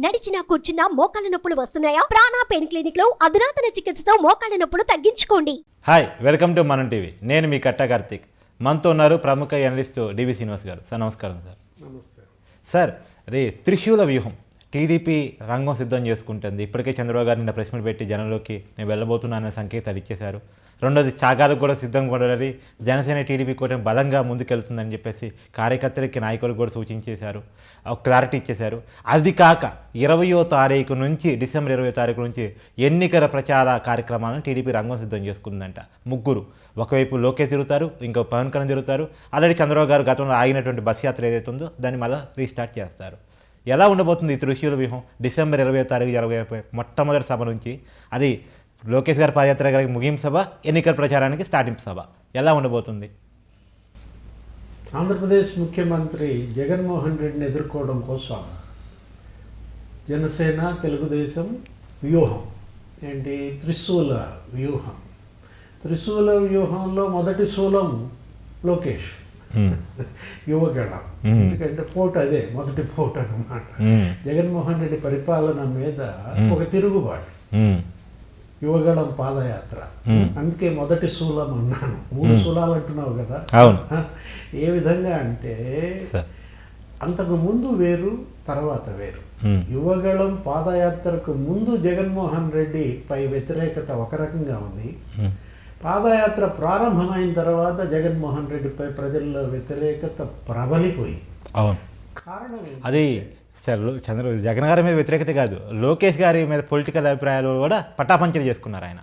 నడిచినా కూర్చున్నా మోకాళ్ళ నొప్పులు వస్తున్నాయా? ప్రాణా పెయిన్ క్లినిక్లో అధునాతన చికిత్సతో మోకాళ్ళ నొప్పులు తగ్గించుకోండి. Hi welcome to Manam TV. నేను మీ కట్ట కార్తిక్. మనతో ఉన్నారు ప్రముఖ ఎనలిస్ట్ డివి శ్రీనివాస్ గారు. సార్ నమస్కారం సార్. నమస్తే. సార్ రే త్రిశూల వ్యూహం. టీడీపీ రంగం సిద్ధం చేసుకుంటుంది. ఇప్పటికే చంద్రబాబు గారు నిన్న ప్రెస్ మీట్ పెట్టి జనంలోకి నేను వెళ్ళబోతున్నాననే సంకేతాలు ఇచ్చేశారు. రెండోది త్యాగాలకు కూడా సిద్ధంగా పడాలి జనసేన టీడీపీ కూడా బలంగా ముందుకెళ్తుందని చెప్పేసి కార్యకర్తలకి నాయకులకు కూడా సూచించేశారు. క్లారిటీ ఇచ్చేశారు. అది కాక ఇరవయో తారీఖు నుంచి డిసెంబర్ ఇరవై తారీఖు నుంచి ఎన్నికల ప్రచార కార్యక్రమాలను టీడీపీ రంగం సిద్ధం చేసుకుందంట. ముగ్గురు. ఒకవైపు లోకేష్ తిరుగుతారు ఇంకో పవన్ కళ్యాణ్ తిరుగుతారు. ఆల్రెడీ చంద్రబాబు గారు గతంలో ఆగినటువంటి బస్ యాత్ర ఏదైతే ఉందో దాన్ని మళ్ళీ రీస్టార్ట్ చేస్తారు. ఎలా ఉండబోతుంది ఈ త్రిశూల వ్యూహం? డిసెంబర్ ఇరవై తారీఖు జరగబోయే మొట్టమొదటి సభ నుంచి. అది లోకేష్ గారి పాదయాత్ర గారికి ముగింపు సభ ఎన్నికల ప్రచారానికి స్టార్టింగ్ సభ ఎలా ఉండబోతుంది ఆంధ్రప్రదేశ్ ముఖ్యమంత్రి జగన్మోహన్ రెడ్డిని ఎదుర్కోవడం కోసం జనసేన తెలుగుదేశం వ్యూహం ఏంటి త్రిశూల వ్యూహం త్రిశూల వ్యూహంలో మొదటి శూలం లోకేష్. యువగళం. ఎందుకంటే పోటు అదే మొదటి పోటు అన్నమాట Hmm. జగన్మోహన్ రెడ్డి పరిపాలన మీద. ఒక తిరుగుబాటు. యువగళం పాదయాత్ర. అందుకే మొదటి శూలం అన్నాను. మూడు శూలాలు అంటున్నావు కదా? ఏ విధంగా అంటే అంతకు ముందు వేరు తర్వాత వేరు. యువగళం పాదయాత్రకు ముందు జగన్మోహన్ రెడ్డి పై వ్యతిరేకత ఒక రకంగా ఉంది. పాదయాత్ర ప్రారంభమైన తర్వాత జగన్మోహన్ రెడ్డిపై ప్రజల్లో వ్యతిరేకత ప్రబలిపోయింది. అవును. కారణం? అది చంద్ర చంద్ర జగన్ గారి మీద వ్యతిరేకత కాదు. లోకేష్ గారి మీద పొలిటికల్ అభిప్రాయాలు కూడా పటాపంచలు చేసుకున్నారు ఆయన.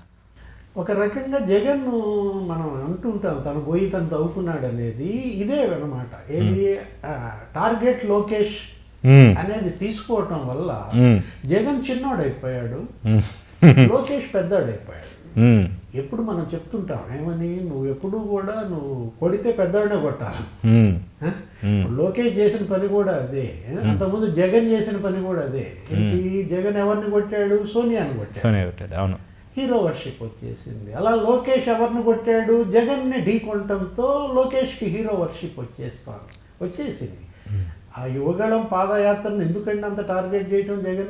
ఒక రకంగా జగన్ మనం అంటుంటాం తను పోయి తను తవ్వుకున్నాడు అనేది ఇదే అన్నమాట. ఏది టార్గెట్ లోకేష్. అనేది తీసుకోవటం వల్ల. జగన్ చిన్నోడైపోయాడు. లోకేష్ పెద్దోడైపోయాడు. ఎప్పుడు మనం చెప్తుంటాం ఏమని? నువ్వు ఎప్పుడు కూడా నువ్వు కొడితే పెద్దోడనే కొట్టాలి? లోకేష్ చేసిన పని కూడా అదే. అంతకుముందు జగన్ చేసిన పని కూడా అదే. ఏంటి? జగన్ ఎవరిని కొట్టాడు? సోనియాని కొట్టాడు. అవును. హీరో వర్షిప్ వచ్చేసింది. అలా లోకేష్ ఎవరిని కొట్టాడు? జగన్ని ఢీ కొట్టడంతో లోకేష్కి హీరో వర్షిప్ వచ్చేస్తాను వచ్చేసింది. ఆ యువగళం పాదయాత్రను ఎందుకంటే అంత టార్గెట్ చేయటం జగన్.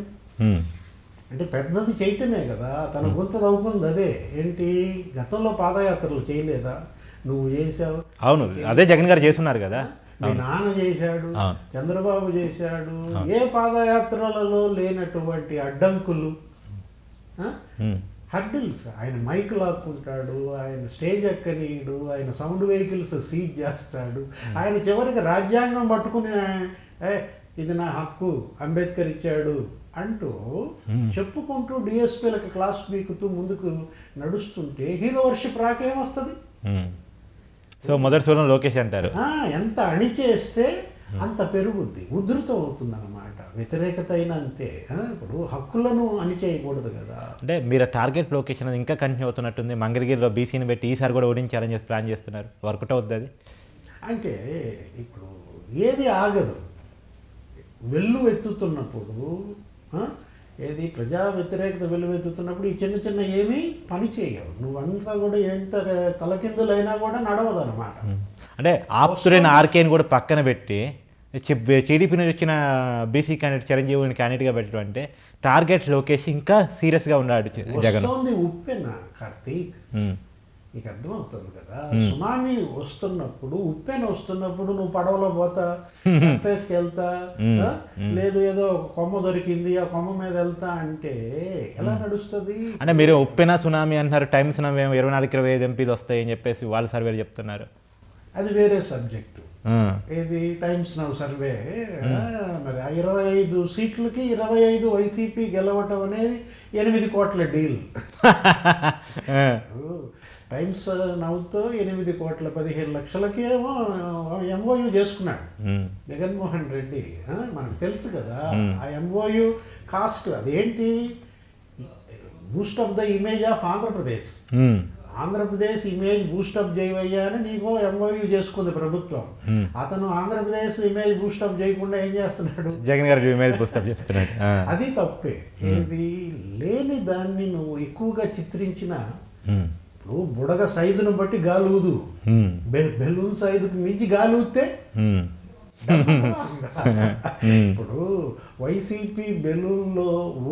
అంటే పెద్దది చేయటమే కదా. తన గొంత తవ్వుకుంది అదే. ఏంటి? గతంలో పాదయాత్రలు చేయలేదా? నువ్వు చేసావు. అవును. అదే జగన్ గారు చేస్తున్నారు కదా. మీ నాన్న చేశాడు. చంద్రబాబు చేశాడు ఏ పాదయాత్రలలో లేనటువంటి అడ్డంకులు. హర్డిల్స్ ఆయన మైక్ లాక్కుంటాడు ఆయన స్టేజ్ ఎక్కనీయుడు ఆయన సౌండ్ వెహికల్స్ సీజ్ చేస్తాడు. ఆయన చివరికి రాజ్యాంగం పట్టుకుని ఏ ఇది నా హక్కు అంబేద్కర్ ఇచ్చాడు అంటూ చెప్పుకుంటూ డిఎస్పీలకు క్లాస్ పీకుతూ ముందుకు నడుస్తుంటే హీరో వర్షిప్ రాకేమొస్తుంది. సో మొదటి సూలం లోకేష్ అంటారు. ఎంత అణిచేస్తే అంత పెరుగుద్ది. ఉధృతం అవుతుంది అనమాట వ్యతిరేకత అయినా అంతే. ఇప్పుడు హక్కులను అణిచేయకూడదు కదా. అంటే మీరు టార్గెట్ లొకేషన్ అది ఇంకా కంటిన్యూ అవుతున్నట్టుంది. మంగళగిరిలో బీసీని పెట్టి ఈసారి కూడా ఓడించాలని చెప్పి ప్లాన్ చేస్తున్నారు. వర్కౌట్ అవుతుంది అది? అంటే ఇప్పుడు ఏది ఆగదు. వెల్లు వెత్తుతున్నప్పుడు ఆ, ఏది? ప్రజా వ్యతిరేకత వెల్లు వెత్తుతున్నప్పుడు ఈ చిన్న చిన్న ఏమీ పని చేయవు. నువ్వంతా కూడా ఎంత తలకిందులైనా కూడా నడవదు అనమాట అంటే ఆప్తులైన ఆర్కేని కూడా పక్కన పెట్టి టీడీపీ నుంచి వచ్చిన బీసీ క్యాండిడేట్ చిరంజీవిని క్యాండిడేట్గా పెట్టడం అంటే టార్గెట్ లోకేష్ ఇంకా సీరియస్గా ఉన్నాడు జగన్. ఉప్పెన కార్తీక్. నీకు అర్థమవుతుంది కదా. సునామీ వస్తున్నప్పుడు ఉప్పెన వస్తున్నప్పుడు నువ్వు పడవలో పోతా కప్పేసుకు వెళ్తా? లేదు ఏదో ఒక కొమ్మ దొరికింది ఆ కొమ్మ మీద వెళ్తా అంటే ఎలా నడుస్తుంది? అంటే మీరు ఉప్పెన సునామీ అంటున్నారు టైమ్ సునామీ ఏమో ఇరవై నాలుగు ఇరవై ఐదు ఎంపీలు వస్తాయని చెప్పేసి వాళ్ళ సర్వేలు చెప్తున్నారు. అది వేరే సబ్జెక్టు. ఏది? టైమ్స్ నవ్ సర్వే మరి ఆ ఇరవై ఐదు సీట్లకి ఇరవై ఐదు వైసీపీ గెలవటం అనేది ఎనిమిది కోట్ల డీల్. టైమ్స్ నవ్వుతో ఎనిమిది కోట్ల పదిహేను లక్షలకి ఏమో ఎంఓయూ చేసుకున్నాడు. జగన్మోహన్ రెడ్డి మనకు తెలుసు కదా ఆ ఎంఓయు కాస్ట్ అదేంటి? Boost of the image of Andhra Pradesh. Andhra Pradesh image boost up చేయవయ్యా అని నీకో ఎంఓయూ చేసుకుంది ప్రభుత్వం అతను ఆంధ్రప్రదేశ్ ఇమేజ్ బూస్టప్ చేయకుండా ఏం చేస్తున్నాడు జగన్ గారు ఇమేజ్ పుస్తకం చేస్తున్నాడు. అది తప్పే ఏది లేని దాన్ని నువ్వు ఎక్కువగా చిత్రించిన. ఇప్పుడు బుడగ సైజును బట్టి గాలి ఊదు మ్మ్. బె బెలూన్ సైజుకి మించి గాలి ఊస్తే మ్మ్. డబ్బుందా? ఇప్పుడు వైసీపీ బెలూన్లో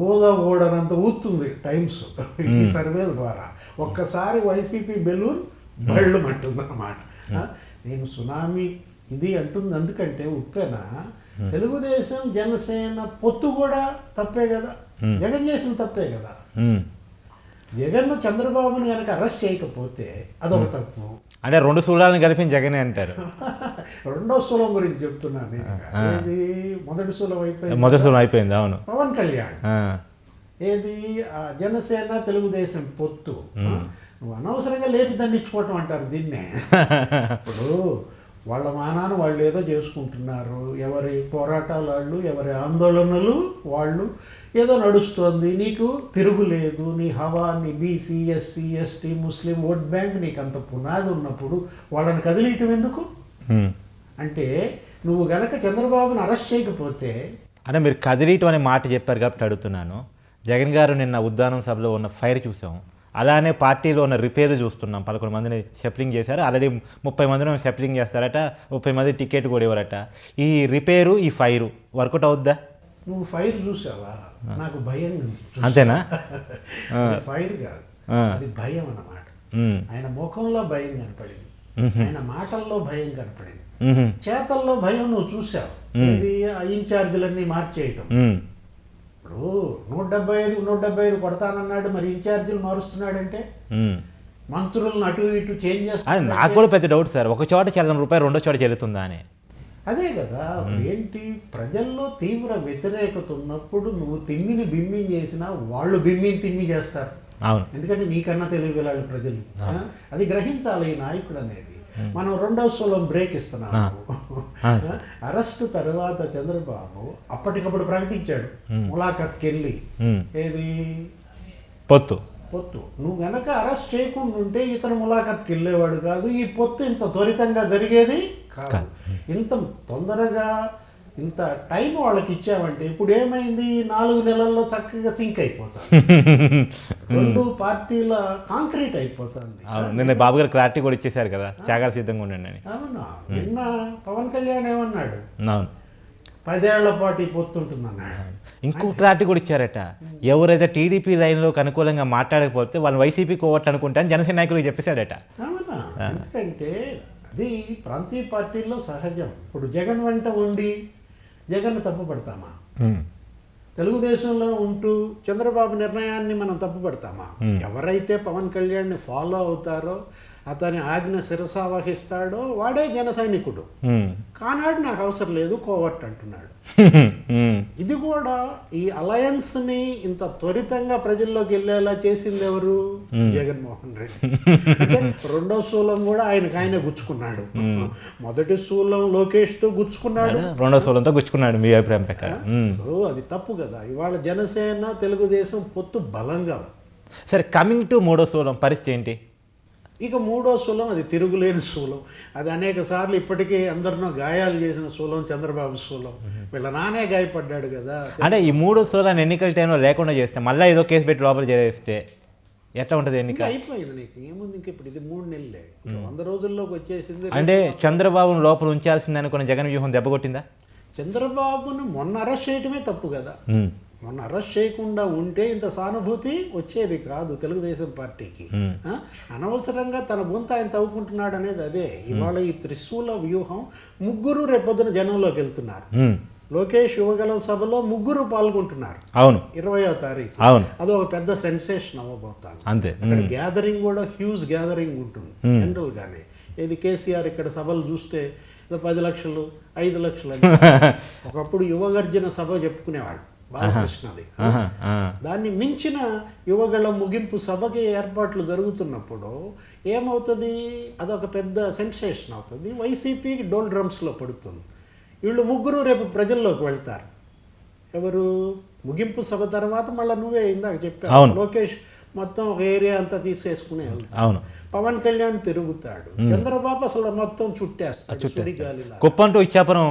ఊద ఓడనంత ఊతుంది టైమ్స్ ఈ సర్వేల ద్వారా. ఒక్కసారి వైసీపీ బెలూన్ బళ్ళు అంటుంది అనమాట నేను సునామీ ఇది అంటుంది ఎందుకంటే ఉప్పెన తెలుగుదేశం జనసేన పొత్తు కూడా తప్పే కదా. జగన్ చేసిన తప్పే కదా. జగన్ చంద్రబాబుని కనుక అరెస్ట్ చేయకపోతే అదొక తప్పు. అంటే రెండు సూడాలను కలిపి జగనే అంటారు. రెండో సులం గురించి చెప్తున్నాను నేను. ఏది? మొదటి సులం అయిపోయింది? మొదటి సూలం అయిపోయింది అవును. పవన్ కళ్యాణ్. ఏది? జనసేన తెలుగుదేశం పొత్తు? నువ్వు అనవసరంగా లేపి దండించుకోవటం అంటారు దీన్నే. ఇప్పుడు వాళ్ళ మానాన వాళ్ళు ఏదో చేసుకుంటున్నారు. ఎవరి పోరాటాలు వాళ్ళు ఎవరి ఆందోళనలు వాళ్ళు ఏదో నడుస్తోంది. నీకు తిరుగులేదు నీ హవా నీ BC SC ST Muslim vote bank నీకు అంత పునాది ఉన్నప్పుడు వాళ్ళని కదిలియటం ఎందుకు. అంటే నువ్వు గనక చంద్రబాబుని అరెస్ట్ చేయకపోతే అంటే మీరు కదిలీయటం అనే మాట చెప్పారు కాబట్టి అడుగుతున్నాను. జగన్ గారు నిన్న ఉద్దానం సభలో ఉన్న ఫైర్ చూసాం. అలానే పార్టీలో ఉన్న రిపేర్లు చూస్తున్నాం. పదకొండు మందిని షెఫ్లింగ్ చేశారు. ఆల్రెడీ ముప్పై మందిని షెఫ్లింగ్ చేస్తారట. ముప్పై మంది టికెట్ కూడా ఇవ్వరట. ఈ రిపేరు ఈ ఫైరు వర్కౌట్ అవుద్దా? నువ్వు ఫైర్ చూసావా? నాకు భయం. అంతేనా? ఫైర్ కాదు. అది భయం అన్నమాట. ఆయన ముఖంలో భయం కనపడింది. ఆయన మాటల్లో భయం కనపడింది. చేతల్లో భయం నువ్వు చూసావు. ఇది ఇన్ఛార్జీలన్నీ మార్చేయటం. ఇప్పుడు నూట డెబ్బై ఐదు నూట డెబ్బై ఐదు కొడతానన్నాడు మరి ఇన్ఛార్జీలు మారుస్తున్నాడంటే. మంత్రులను అటు ఇటు చేంజ్ అని చేస్తాడు నాకు కూడా పెద్ద డౌట్ సార్. ఒక చోట చెల్లని రూపాయి రెండో చోట చెల్లుతుందా అని. అదే కదా ఏంటి? ప్రజల్లో తీవ్ర వ్యతిరేకత ఉన్నప్పుడు నువ్వు తిమ్మిని బిమ్మిని చేసినా వాళ్ళు బిమ్మిని తిమ్మి చేస్తారు. అవును. ఎందుకంటే నీకన్నా తెలియగలాడు ప్రజలు. ఆ? అది గ్రహించాలి ఈ నాయకుడు అనేది. మనం రెండవ సోలం బ్రేక్ ఇస్తున్నాము. ఆ. అరెస్ట్ తర్వాత చంద్రబాబు అప్పటికప్పుడు ప్రకటించాడు. ములాఖత్కి వెళ్ళి ఉమ్. ఏది? పొత్తు. పొత్తు. నువ్వు గనక అరెస్ట్ చేయకుండా ఉంటే ఇతను ములాఖత్కి వెళ్ళేవాడు కాదు. ఈ పొత్తు ఇంత త్వరితంగా జరిగేది కాదు. ఇంత తొందరగా ఇంత టైం వాళ్ళకి ఇచ్చామంటే ఇప్పుడు ఏమైంది? నాలుగు నెలల్లో చక్కగా సింక్ అయిపోతుంది. రెండు పార్టీల కాంక్రీట్ అయిపోతుంది. నిన్న బాబు గారు క్లారిటీ కూడా ఇచ్చేశారు కదా త్యాగాలు సిద్ధంగా ఉండండి అని. అవునా నిన్న పవన్ కళ్యాణ్ ఏమన్నాడు? అవును. పదేళ్ళ పాటు ఈ పొత్తు ఉంటుందన్నాడు. ఇంకో క్లారిటీ కూడా ఇచ్చారట. ఎవరైతే టీడీపీ లైన్లోకి అనుకూలంగా మాట్లాడకపోతే వాళ్ళు వైసీపీ కోవట్లు అనుకుంటా అని జనసేన నాయకులకు చెప్పేశాడట అవునా? ఎందుకంటే అది ప్రాంతీయ పార్టీల్లో సహజం. ఇప్పుడు జగన్ వెంట ఉండి జగన్ తప్పుపడతామా? తెలుగుదేశంలో ఉంటూ చంద్రబాబు నిర్ణయాన్ని మనం తప్పుపడతామా? ఎవరైతే పవన్ కళ్యాణ్ని ఫాలో అవుతారో అతని ఆజ్ఞ శిరసా వహిస్తాడో వాడే జన సైనికుడు. కానాడు నాకు అవసరం లేదు కోవర్ట్ అంటున్నాడు. ఇది కూడా ఈ అలయన్స్ని ఇంత త్వరితంగా ప్రజల్లోకి వెళ్ళేలా చేసింది ఎవరు? జగన్మోహన్ రెడ్డి. అంటే రెండో శూలం కూడా ఆయనకు ఆయనే గుచ్చుకున్నాడు. మొదటి శూలం లోకేష్తో గుచ్చుకున్నాడు. రెండో సోలంతో గుచ్చుకున్నాడు మీ అభిప్రాయం ప్రకారం. అది తప్పు కదా. ఇవాళ జనసేన తెలుగుదేశం పొత్తు బలంగా. సరే కమింగ్ టు మూడో సోలం పరిస్థితి ఏంటి? ఇక మూడో శూలం అది తిరుగులేని శూలం అది అనేక సార్లు ఇప్పటికే అందరినో గాయాలు చేసిన శూలం చంద్రబాబు శూలం వీళ్ళ నానే గాయపడ్డాడు కదా. అంటే ఈ మూడో సోలాన్ని ఎన్నికల టైంలో లేకుండా చేస్తే మళ్ళీ ఏదో కేసు పెట్టి లోపల చేస్తే ఎట్లా ఉంటుంది ఎన్నిక? అయిపోయింది నీకు. ఏముంది ఇంకా ఇప్పుడు? ఇది మూడు నెలలే. వంద రోజుల్లోకి వచ్చేసింది అంటే చంద్రబాబును లోపల ఉంచాల్సింది అనుకున్న జగన్ వ్యూహం దెబ్బ కొట్టిందా? చంద్రబాబును మొన్న అరెస్ట్ చేయటమే తప్పు కదా. మొన్న అరెస్ట్ చేయకుండా ఉంటే ఇంత సానుభూతి వచ్చేది కాదు తెలుగుదేశం పార్టీకి? అనవసరంగా తన బొంత ఆయన తవ్వుకుంటున్నాడు అనేది అదే. ఇవాళ ఈ త్రిశూల వ్యూహం ముగ్గురు రేపొద్దున జనంలోకి వెళ్తున్నారు. లోకేష్ యువగలం సభలో ముగ్గురు పాల్గొంటున్నారు. అవును. ఇరవయో తారీఖు. అవును. అది ఒక పెద్ద సెన్సేషన్ అవ్వబోతాను అంతే. అక్కడ గ్యాదరింగ్ కూడా హ్యూజ్ గ్యాదరింగ్ ఉంటుంది జనరల్ గానే ఇది కేసీఆర్ ఇక్కడ సభలు చూస్తే పది లక్షలు ఐదు లక్షలు. ఒకప్పుడు యువగర్జన సభ చెప్పుకునేవాడు బాలకృష్ణది. దాన్ని మించిన యువగళ ముగింపు సభకి ఏర్పాట్లు జరుగుతున్నప్పుడు ఏమవుతుంది? అదొక పెద్ద సెన్సేషన్ అవుతుంది. వైసీపీకి డోల్ డ్రమ్స్లో పడుతుంది. వీళ్ళు ముగ్గురు రేపు ప్రజల్లోకి వెళ్తారు. ఎవరు? ముగింపు సభ తర్వాత మళ్ళీ నువ్వే ఇందాక చెప్పావు. లోకేష్ మొత్తం ఒక ఏరియా అంతా తీసేసుకునే అవును. పవన్ కళ్యాణ్ తిరుగుతాడు. చంద్రబాబు అసలు మొత్తం చుట్టేస్తాడు కుప్పంటూ ఇచ్చాపురం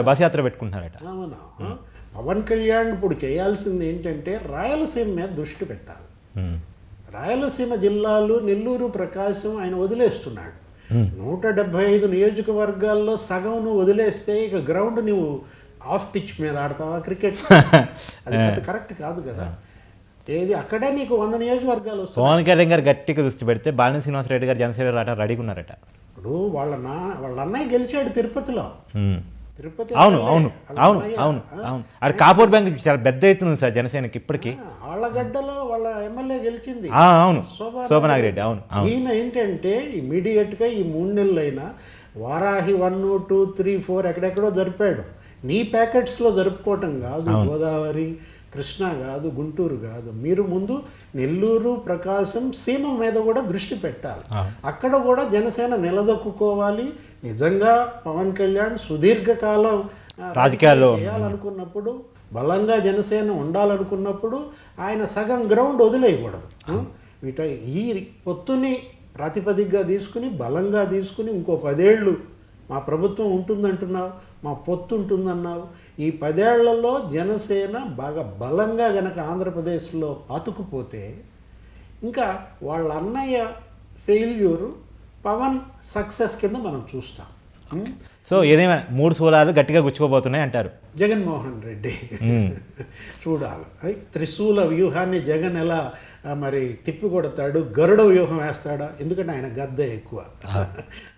బస్ యాత్ర పెట్టుకుంటున్నారట. అవునా? పవన్ కళ్యాణ్ ఇప్పుడు చేయాల్సింది ఏంటంటే రాయలసీమ మీద దృష్టి పెట్టాలి. రాయలసీమ జిల్లాలు నెల్లూరు ప్రకాశం ఆయన వదిలేస్తున్నాడు. నూట డెబ్బై ఐదు నియోజకవర్గాల్లో సగం నువ్వు వదిలేస్తే ఇక గ్రౌండ్ నువ్వు ఆఫ్ పిచ్ మీద ఆడతావా క్రికెట్? అది కరెక్ట్ కాదు కదా. ఏది అక్కడే నీకు వంద నియోజకవర్గాలు వస్తాయి పవన్ కళ్యాణ్ గారు గట్టిగా దృష్టి పెడితే బాలిన శ్రీనివాసరెడ్డి గారు జనసేన రావడం రెడీగా ఉన్నారట. ఇప్పుడు వాళ్ళ నా వాళ్ళ అన్నయ్య గెలిచాడు తిరుపతిలో. తిరుపతి అవును అవును అవును అవును? అవును. అది కాపూర్ బ్యాంక్ చాలా పెద్ద ఎత్తున సార్ జనసేనకి ఇప్పటికీ. ఆళ్ళగడ్డలో వాళ్ళ ఎమ్మెల్యే గెలిచింది. ఆ, అవును. శోభా శోభనాగిరెడ్డి అవును అవును. ఈయన ఏంటంటే ఇమీడియట్గా ఈ మూడు నెలలైనా Varahi one two three four ఎక్కడెక్కడో జరిపాడు. నీ ప్యాకెట్స్లో జరుపుకోవటం కాదు గోదావరి కృష్ణా కాదు గుంటూరు కాదు. మీరు ముందు నెల్లూరు ప్రకాశం సీమ మీద కూడా దృష్టి పెట్టాలి. అక్కడ కూడా జనసేన నిలదొక్కుకోవాలి. నిజంగా పవన్ కళ్యాణ్ సుదీర్ఘకాలం రాజకీయాల్లో చేయాలనుకున్నప్పుడు బలంగా జనసేన ఉండాలనుకున్నప్పుడు ఆయన సగం గ్రౌండ్ వదిలేయకూడదు. వీట ఈ పొత్తుని ప్రాతిపదికగా తీసుకుని బలంగా తీసుకుని ఇంకో పదేళ్ళు మా ప్రభుత్వం ఉంటుందంటున్నావు మా పొత్తు ఉంటుందన్నావు. ఈ పదేళ్ళలో జనసేన బాగా బలంగా గనక ఆంధ్రప్రదేశ్లో పాతుకుపోతే ఇంకా వాళ్ళ అన్నయ్య ఫెయిల్యూరు పవన్ సక్సెస్ కింద మనం చూస్తాం. సో ఏదేమైనా మూడు సూలాలు గట్టిగా గుచ్చుకోబోతున్నాయి అంటారు. జగన్మోహన్ రెడ్డి. చూడాలి. ఐ, త్రిశూల వ్యూహాన్ని జగన్ ఎలా మరి తిప్పి కొడతాడు? గరుడ వ్యూహం వేస్తాడా? ఎందుకంటే ఆయన గద్ద ఎక్కువ.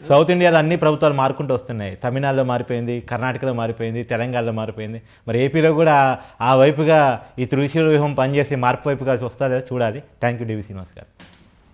సౌత్ ఇండియాలో అన్ని ప్రభుత్వాలు మారుకుంటూ వస్తున్నాయి. తమిళనాడులో మారిపోయింది కర్ణాటకలో మారిపోయింది తెలంగాణలో మారిపోయింది. మరి ఏపీలో కూడా ఆ వైపుగా ఈ త్రిశూల వ్యూహం పనిచేసి మార్పు వైపుగా వస్తుందా చూడాలి. థ్యాంక్ యూ డివి శ్రీనివాస్ గారు.